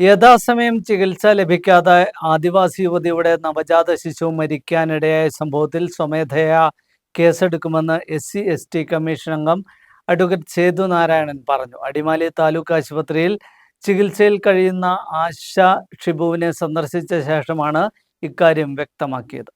യഥാസമയം ചികിത്സ ലഭിക്കാതെ ആദിവാസി യുവതിയുടെ നവജാത ശിശു മരിക്കാനിടയായ സംഭവത്തിൽ സ്വമേധയാ കേസെടുക്കുമെന്ന് S C S T commission അംഗം അഡ്വക്കേറ്റ് സേതു നാരായണൻ പറഞ്ഞു. അടിമാലി താലൂക്ക് ആശുപത്രിയിൽ ചികിത്സയിൽ കഴിയുന്ന ആശ ഷിബുവിനെ സന്ദർശിച്ച ശേഷമാണ് ഇക്കാര്യം വ്യക്തമാക്കിയത്.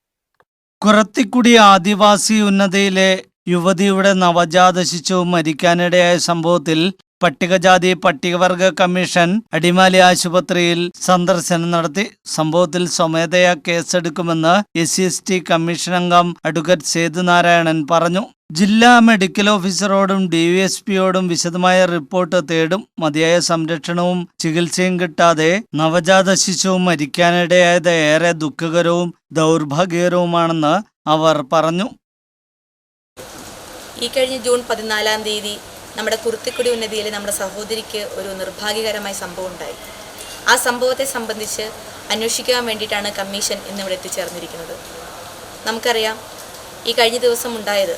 കുറത്തിക്കുടി ആദിവാസി ഉന്നതിയിലെ യുവതിയുടെ നവജാത ശിശു മരിക്കാനിടയായ സംഭവത്തിൽ പട്ടികജാതി പട്ടികവർഗ കമ്മീഷൻ അടിമാലി ആശുപത്രിയിൽ സന്ദർശനം നടത്തി. സംഭവത്തിൽ സ്വമേധയാ കേസെടുക്കുമെന്ന് S C S T commission അംഗം അഡ്വക്കേറ്റ് സേതുനാരായണൻ പറഞ്ഞു. ജില്ലാ മെഡിക്കൽ ഓഫീസറോടും ഡി വി എസ് പിയോടും വിശദമായ റിപ്പോർട്ട് തേടും. മതിയായ സംരക്ഷണവും ചികിത്സയും കിട്ടാതെ നവജാത ശിശു മരിക്കാനിടയായത് ഏറെ ദുഃഖകരവും ദൗർഭാഗ്യകരവുമാണെന്ന് അവർ പറഞ്ഞു. ഈ കഴിഞ്ഞ ജൂൺ പതിനാലാം തീയതി നമ്മുടെ കുർത്തിക്കുടി ഉന്നതിയിൽ നമ്മുടെ സഹോദരിക്ക് ഒരു നിർഭാഗ്യകരമായ സംഭവം ഉണ്ടായി. ആ സംഭവത്തെ സംബന്ധിച്ച് അന്വേഷിക്കാൻ വേണ്ടിയിട്ടാണ് കമ്മീഷൻ ഇന്നിവിടെ എത്തിച്ചേർന്നിരിക്കുന്നത്. നമുക്കറിയാം ഈ കഴിഞ്ഞ ദിവസം ഉണ്ടായത്.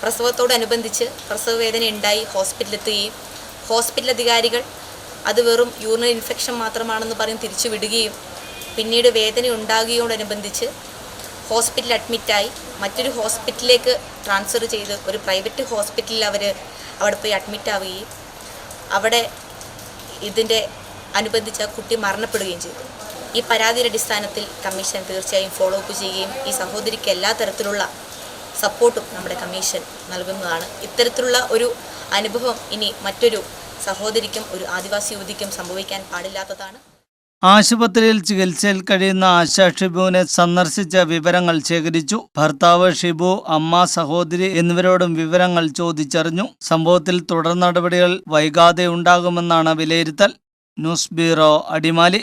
പ്രസവത്തോടനുബന്ധിച്ച് പ്രസവ വേദന ഉണ്ടായി ഹോസ്പിറ്റലിലെത്തുകയും ഹോസ്പിറ്റൽ അധികാരികൾ അത് വെറും യൂറിനൽ ഇൻഫെക്ഷൻ മാത്രമാണെന്ന് പറഞ്ഞ് തിരിച്ചു വിടുകയും പിന്നീട് വേദന ഉണ്ടാകുകയോടനുബന്ധിച്ച് ഹോസ്പിറ്റലിൽ അഡ്മിറ്റായി മറ്റൊരു ഹോസ്പിറ്റലിലേക്ക് ട്രാൻസ്ഫർ ചെയ്ത് ഒരു പ്രൈവറ്റ് ഹോസ്പിറ്റലിൽ അവർ അവിടെ പോയി അഡ്മിറ്റ് ആവുകയും അവിടെ ഇതിന്റെ അനുബന്ധിച്ച കുട്ടി മരണപ്പെടുകയും ചെയ്തു. ഈ പരാതിയുടെ അടിസ്ഥാനത്തിൽ കമ്മീഷൻ തീർച്ചയായും ഫോളോ അപ്പ് ചെയ്യുകയും ഈ സഹോദരിക്ക് എല്ലാ തരത്തിലുള്ള സപ്പോർട്ടും നമ്മുടെ കമ്മീഷൻ നൽകുന്നതാണ്. ഇത്തരത്തിലുള്ള ഒരു അനുഭവം ഇനി മറ്റൊരു സഹോദരിക്കും ഒരു ആദിവാസി യുവതിക്കും സംഭവിക്കാൻ പാടില്ലാത്തതാണ്. ആശുപത്രിയിൽ ചികിത്സയിൽ കഴിയുന്ന ആശ ഷിബുവിനെ സന്ദർശിച്ച വിവരങ്ങൾ ശേഖരിച്ചു. ഭർത്താവ് ഷിബു അമ്മ സഹോദരി എന്നിവരോടും വിവരങ്ങൾ ചോദിച്ചറിഞ്ഞു. സംഭവത്തിൽ തുടർ നടപടികൾ വൈകാതെ ഉണ്ടാകുമെന്നാണ് വിലയിരുത്തൽ. News bureau Adimali.